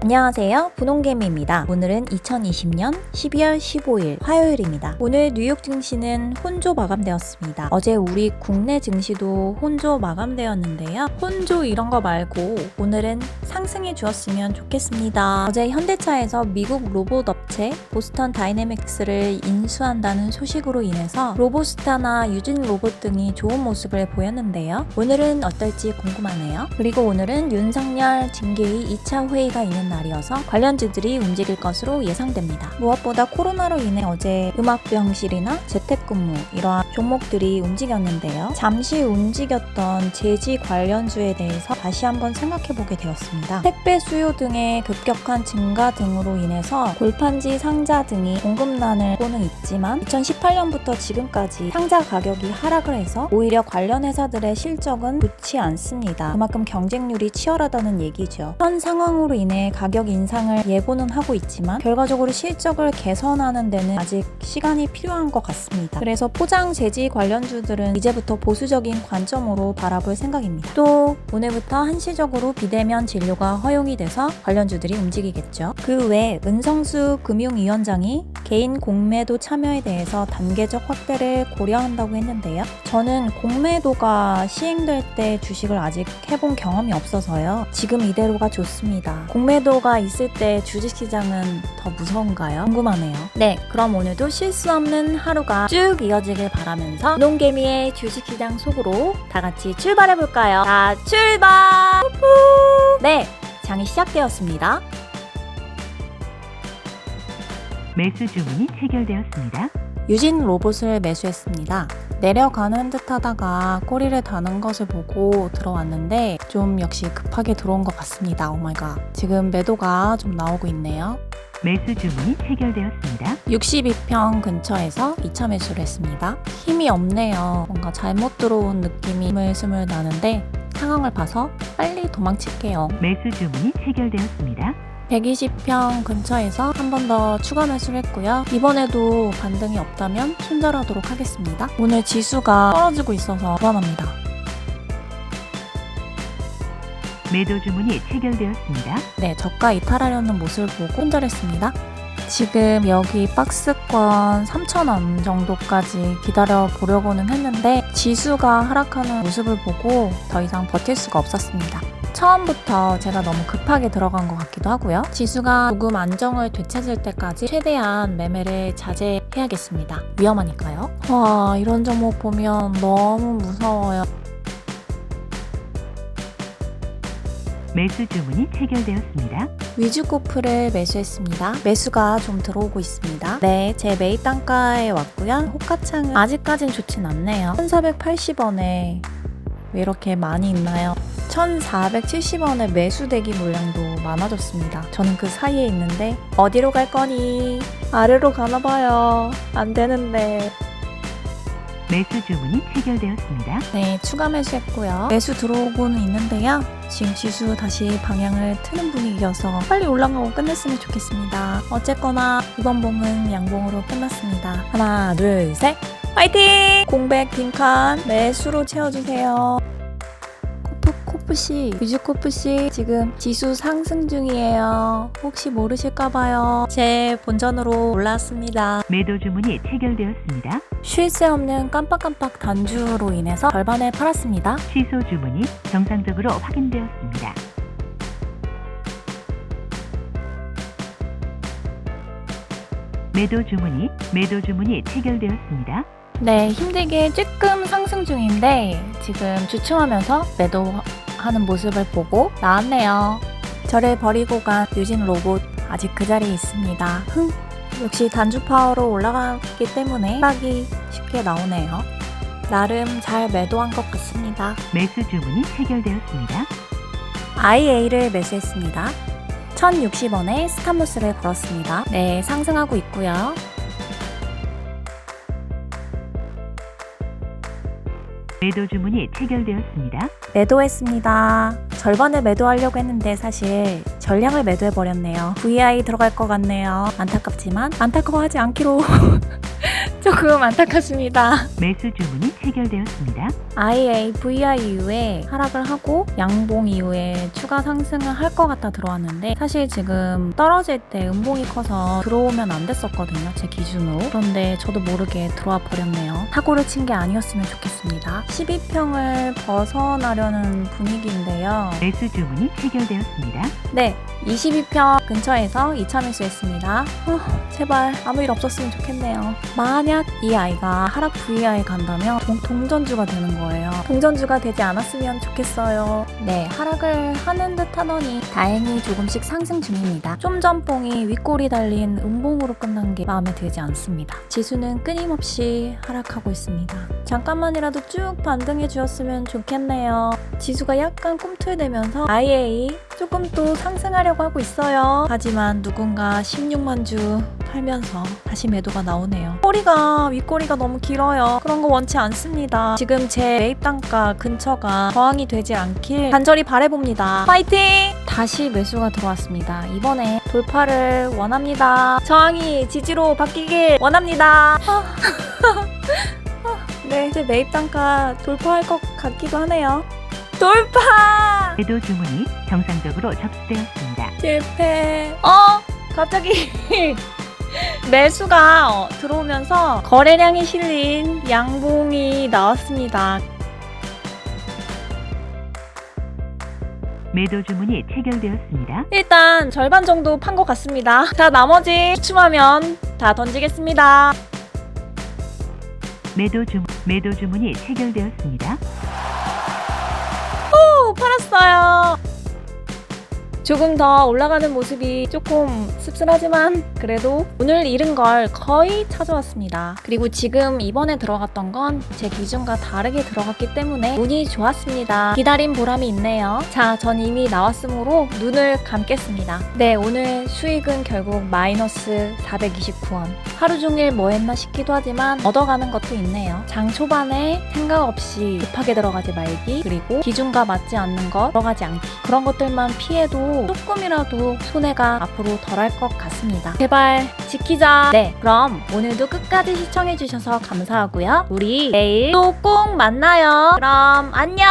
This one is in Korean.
안녕하세요. 분홍개미입니다. 오늘은 2020년 12월 15일 화요일입니다. 오늘 뉴욕 증시는 혼조 마감되었습니다. 어제 우리 국내 증시도 혼조 마감되었는데요. 혼조 이런 거 말고 오늘은 상승해 주었으면 좋겠습니다. 어제 현대차에서 미국 로봇 업체 보스턴 다이내믹스를 인수한다는 소식으로 인해서 로보스타나 유진 로봇 등이 좋은 모습을 보였는데요. 오늘은 어떨지 궁금하네요. 그리고 오늘은 윤석열 징계위 2차 회의가 있는 날이어서 관련주들이 움직일 것으로 예상됩니다. 무엇보다 코로나로 인해 어제 음악병실이나 재택근무 이러한 종목들이 움직였는데요. 잠시 움직였던 제지 관련주에 대해서 다시 한번 생각해 보게 되었습니다. 택배 수요 등의 급격한 증가 등으로 인해서 골판지 상자 등이 공급난을 보는 있지만 2018년부터 지금까지 상자 가격이 하락을 해서 오히려 관련 회사들의 실적은 좋지 않습니다. 그만큼 경쟁률이 치열하다는 얘기죠. 현 상황으로 인해 가격 인상을 예고는 하고 있지만 결과적으로 실적을 개선하는 데는 아직 시간이 필요한 것 같습니다. 그래서 포장 재지 관련주들은 이제부터 보수적인 관점으로 바라볼 생각입니다. 또 오늘부터 한시적으로 비대면 진료가 허용이 돼서 관련주들이 움직이겠죠. 그 외 은성수 금융위원장이 개인 공매도 참여에 대해서 단계적 확대를 고려한다고 했는데요. 저는 공매도가 시행될 때 주식을 아직 해본 경험이 없어서요. 지금 이대로가 좋습니다. 공매도가 있을 때 주식시장은 더 무서운가요? 궁금하네요. 네, 그럼 오늘도 실수 없는 하루가 쭉 이어지길 바 라면서 농개미의 주식시장 속으로 다 같이 출발해 볼까요? 자, 출발! 네, 장이 시작되었습니다. 매수 주문이 체결되었습니다. 유진 로봇을 매수했습니다. 내려가는 듯 하다가 꼬리를 다는 것을 보고 들어왔는데 좀 역시 급하게 들어온 것 같습니다. 오마이갓. 지금 매도가 좀 나오고 있네요. 매수 주문이 체결되었습니다. 62평 근처에서 2차 매수를 했습니다. 힘이 없네요. 뭔가 잘못 들어온 느낌이 스물스물 나는데 상황을 봐서 빨리 도망칠게요. 매수 주문이 체결되었습니다. 120평 근처에서 한 번 더 추가 매수를 했고요. 이번에도 반등이 없다면 손절하도록 하겠습니다. 오늘 지수가 떨어지고 있어서 불안합니다. 매도 주문이 체결되었습니다. 네, 저가 이탈하려는 모습을 보고 손절했습니다. 지금 여기 박스권 3,000원 정도까지 기다려 보려고는 했는데 지수가 하락하는 모습을 보고 더 이상 버틸 수가 없었습니다. 처음부터 제가 너무 급하게 들어간 것 같기도 하고요. 지수가 조금 안정을 되찾을 때까지 최대한 매매를 자제해야겠습니다. 위험하니까요. 와, 이런 종목 보면 너무 무서워요. 매수 주문이 체결되었습니다. 위즈코프를 매수했습니다. 매수가 좀 들어오고 있습니다. 네, 제 매입 단가에 왔고요. 호가창은 아직까진 좋진 않네요. 1480원에 왜 이렇게 많이 있나요? 1470원의 매수 대기 물량도 많아졌습니다. 저는 그 사이에 있는데 어디로 갈 거니? 아래로 가나 봐요. 안 되는데. 매수 주문이 체결되었습니다. 네, 추가 매수했고요. 매수 들어오고는 있는데요. 지금 지수 다시 방향을 트는 분위기여서 빨리 올라가고 끝냈으면 좋겠습니다. 어쨌거나 이번 봉은 양봉으로 끝났습니다. 하나, 둘, 셋. 파이팅! 공백 빈칸 매수로 채워주세요. 코프 코프씨, 뮤직코프씨 지금 지수 상승 중이에요. 혹시 모르실까봐요. 제 본전으로 올라왔습니다. 매도 주문이 체결되었습니다. 쉴 새 없는 깜빡깜빡 단주로 인해서 절반을 팔았습니다. 취소 주문이 정상적으로 확인되었습니다. 매도 주문이 매도 주문이 체결되었습니다. 네, 힘들게 조금 상승 중인데 지금 주춤하면서 매도 하는 모습을 보고 나왔네요. 저를 버리고 간 유진 로봇 아직 그 자리에 있습니다. 흥, 역시 단주 파워로 올라가기 때문에 하락이 쉽게 나오네요. 나름 잘 매도한 것 같습니다. 매수 주문이 체결되었습니다. IA를 매수했습니다. 1060원에 스타무스를 걸었습니다. 네, 상승하고 있고요. 매도 주문이 체결되었습니다. 매도했습니다. 절반을 매도하려고 했는데 사실 전량을 매도해버렸네요. VI 들어갈 것 같네요. 안타깝지만 안타까워하지 않기로 조금 안타깝습니다. 매수 주문이 체결되었습니다. IA, VI 이후에 하락을 하고 양봉 이후에 추가 상승을 할 것 같아 들어왔는데 사실 지금 떨어질 때 음봉이 커서 들어오면 안 됐었거든요. 제 기준으로. 그런데 저도 모르게 들어와 버렸네요. 사고를 친 게 아니었으면 좋겠습니다. 12평을 벗어나려는 분위기인데요. 매수 주문이 체결되었습니다. 네, 22평 근처에서 2차 매수했습니다. 어, 제발 아무 일 없었으면 좋겠네요. 만약 이 아이가 하락 VI 간다면 동, 동전주가 되는 거예요. 동전주가 되지 않았으면 좋겠어요. 네, 하락을 하는 듯 하더니 다행히 조금씩 상승 중입니다. 좀 전봉이 윗골이 달린 음봉으로 끝난 게 마음에 들지 않습니다. 지수는 끊임없이 하락하고 있습니다. 잠깐만이라도 쭉 반등해 주었으면 좋겠네요. 지수가 약간 꿈틀대면서 IA 조금 또 상승하려고 하고 있어요. 하지만 누군가 16만 주 팔면서 다시 매도가 나오네요. 꼬리가 윗꼬리가 너무 길어요. 그런 거 원치 않습니다. 지금 제 매입 단가 근처가 저항이 되지 않길 간절히 바래봅니다. 파이팅! 다시 매수가 들어왔습니다. 이번에 돌파를 원합니다. 저항이 지지로 바뀌길 원합니다. 아. 네, 제 매입 단가 돌파할 것 같기도 하네요. 돌파! 매도 주문이 정상적으로 접수되었습니다. 실패. 어? 갑자기 매수가 어, 들어오면서 거래량이 실린 양봉이 나왔습니다. 매도 주문이 체결되었습니다. 일단 절반 정도 판 것 같습니다. 자, 나머지 추첨하면 다 던지겠습니다. 매도 주문 매도 주문이 체결되었습니다. 오, 팔았어요. 조금 더 올라가는 모습이 조금 씁쓸하지만 그래도 오늘 잃은 걸 거의 찾아왔습니다. 그리고 지금 이번에 들어갔던 건 제 기준과 다르게 들어갔기 때문에 운이 좋았습니다. 기다린 보람이 있네요. 자, 전 이미 나왔으므로 눈을 감겠습니다. 네, 오늘 수익은 결국 마이너스 429원. 하루 종일 뭐 했나 싶기도 하지만 얻어가는 것도 있네요. 장 초반에 생각 없이 급하게 들어가지 말기 그리고 기준과 맞지 않는 것 들어가지 않기 그런 것들만 피해도 조금이라도 손해가 앞으로 덜할 것 같습니다. 제발 지키자. 네, 그럼 오늘도 끝까지 시청해주셔서 감사하고요. 우리 내일 또 꼭 만나요. 그럼 안녕.